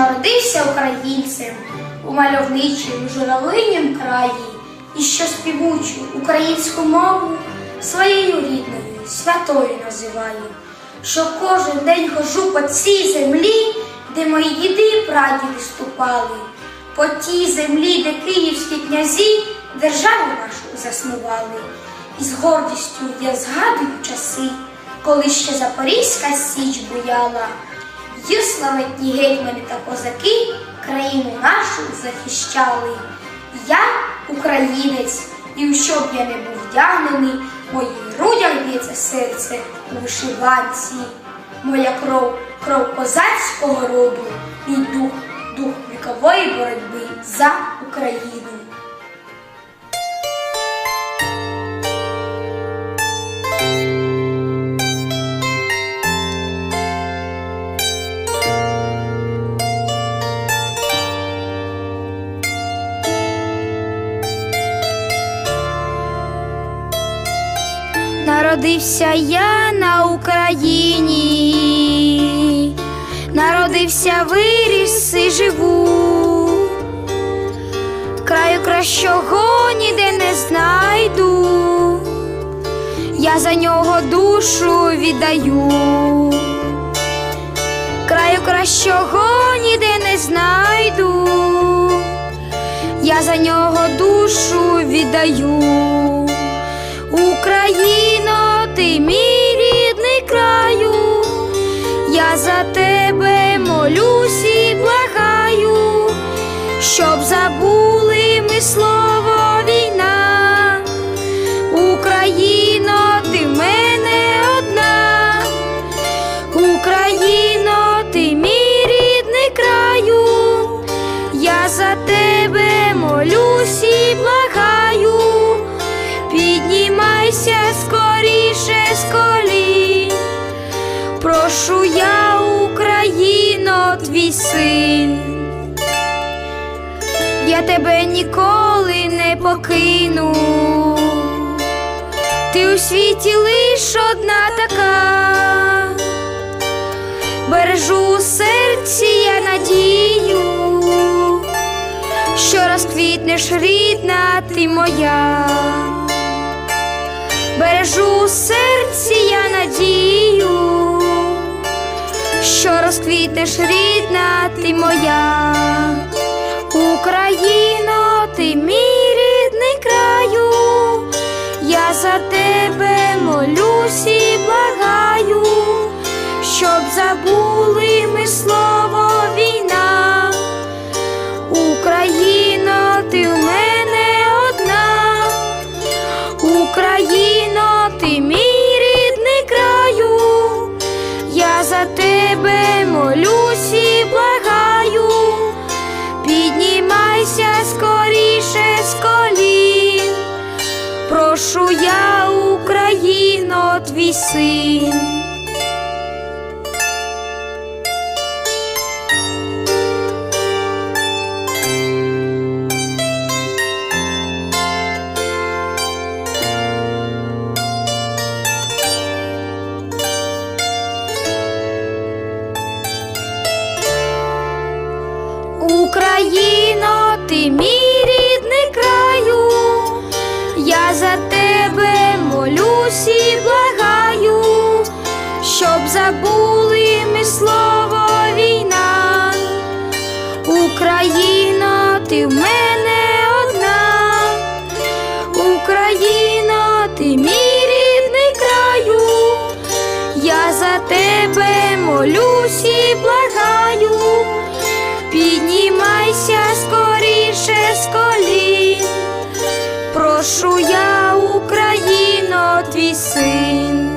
народився українцем у мальовничому журавлинім краї, і що співучу українську мову своєю рідною, святою називаю, що кожен день хожу по цій землі, де мої діди і прадіди ступали, по тій землі, де київські князі державу нашу заснували. І з гордістю я згадую часи, коли ще Запорізька січ буяла. Й славетні гетьмани та козаки країну нашу захищали. Я українець, і у що б я не був вдягнений, в моїх грудях б'ється серце у вишиванці. Моя кров, кров козацького роду, мій дух, дух вікової боротьби за Україну. Народився я на Україні, народився, виріс і живу, краю кращого ніде не знайду, я за нього душу віддаю, краю кращого ніде не знайду, я за нього душу віддаю. Щоб забули ми слово війна. Україно, ти мене одна, Україно, ти мій рідний краю, я за тебе молюсь і благаю. Піднімайся скоріше з колін, прошу я, Україно, твій син, я тебе ніколи не покину, ти у світі лиш одна така, бережу у серці я надію що розквітнеш рідна ти моя, бережу у серці я надію, що розквітнеш рідна ти моя, Україно, ти мій рідний краю, я за тебе молюсь і благаю, щоб забули ми слово війна. Україно, ти в мене одна, Україно, прошу я, Україно, твій син. Молюсь благаю, щоб забули ми слово війна. Україно, ти в мене одна, Україно, ти мій рідний краю, я за тебе молюсь і благаю. Піднімайся скоріше з колін, прошу я, Україно, твій син.